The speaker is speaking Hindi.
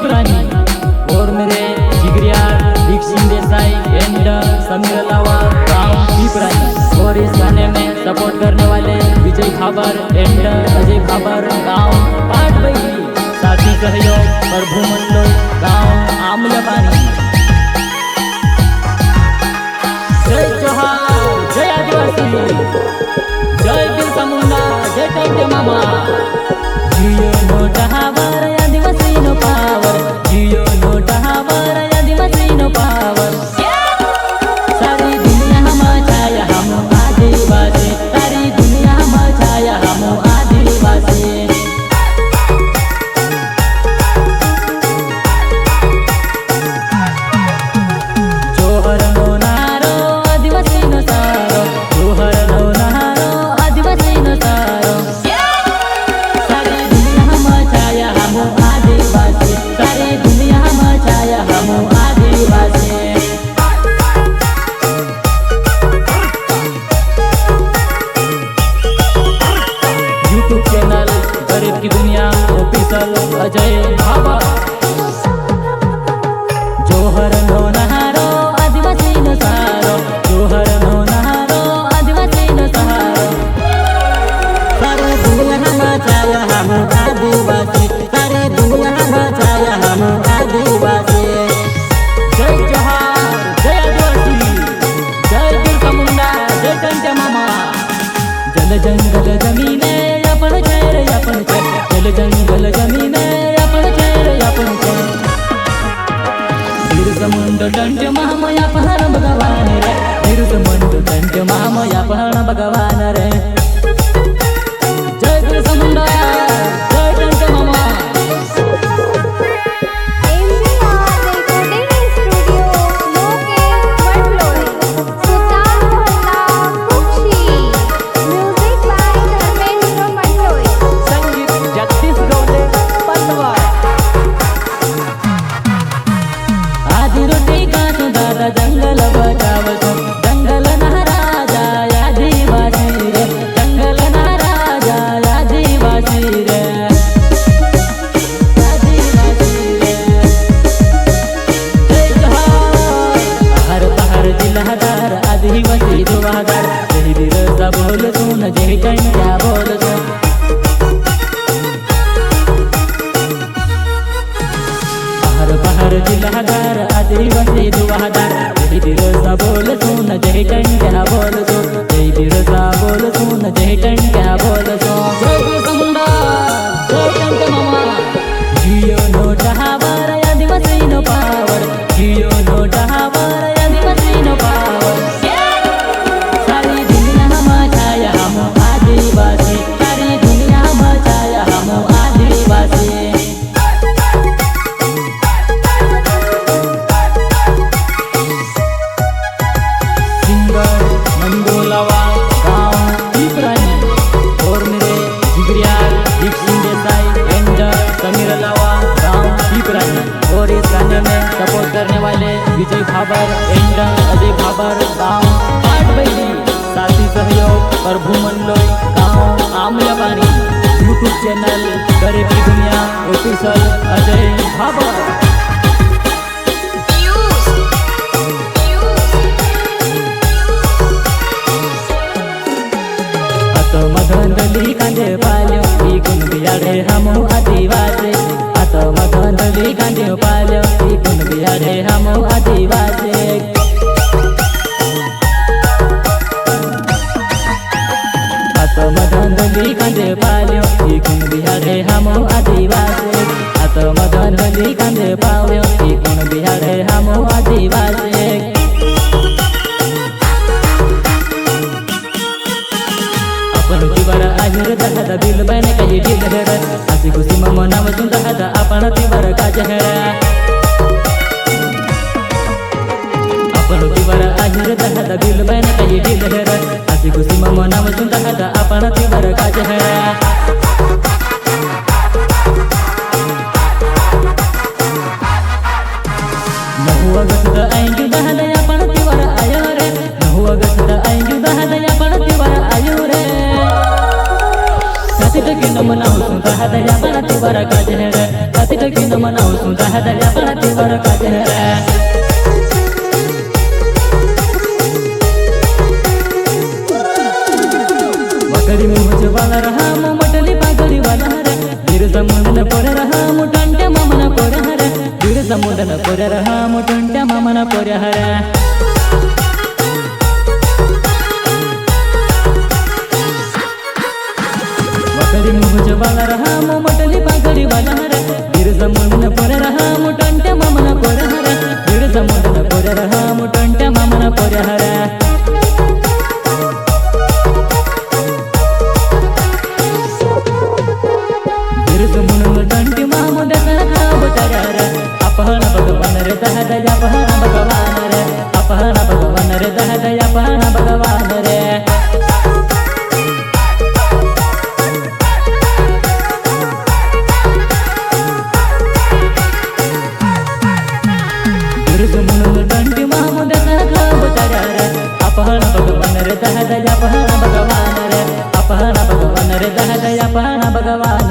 पुरानी और मेरे जिगरिया दीक्षित देसाई, एंड समीर लावा की पुरानी और इस गाने में सपोर्ट करने वाले विजय खाबर एंड अजय खाबर गाँव पाठ भाई। साथी सहयोग, प्रभु मंडल गाँव आमला पानी। जय चौहान, जय आदिवासी। जय बिरसा मुंडा, जय टाइम मामा। जल जंगल जमीने आपण चेर आपण चेर जल जंगल जमीने నిరుసముండు టంటు మామయ పహణ భగవాన్ నిరుసముండు టంటు భగవాన్ కాదు దాదా దంగలో और इस गाने में सपोर्ट करने वाले विजय भाबर, एंड अजय भाबर, गाँव पाट बैली साथी सहयोग, प्रभु मंडलोई, गाँव आमलाबानी यूट्यूब चैनल गरीब दुनिया ऑफिशियल अजय भाबर। मधंदली कांदे पाल्यो इकून बियाडे हमो आता मधंदली कांदे पाल्यो इकून बियाडे हमो आदिवासी आता मधंदली कांदे पाल्यो इकून बियाडे हमो आदिवासी आपण तिवर आहेर दहादा बिल बने काही दिल हेर असे खुशी मम नाव तुम दहादा आपण तिवर काज हेर आपण तिवर आहेर दहादा बिल बने काही दिल हेर असे खुशी मम नाव तुम दहादा आपण तिवर काज हेर नहु अगस्त ऐंजू दहादा आपण तिवर आयो रे नहु अगस्त ऐंजू दहादा आपण तिवर आयो रे कति टकी नमना सुता हदया बनति वर काज है रे कति टकी नमना सुता हदया बनति वर काज ముదల పొరరహ ముటుంట మమన పొరహర. ఒకరి ముహుజ బలరహ ముమటలి పగడి బలహర బిరుజ ముదల పొరరహ మమన పొరహర. బిరుజ ముదల పొరరహ మమన పొరహర. अपहरण भगवान रे, अपहरण भगवान रे दहद अपहरण भगवान रे अपहरण भगवान रे अपहरण भगवान रे। अपहरण भगवान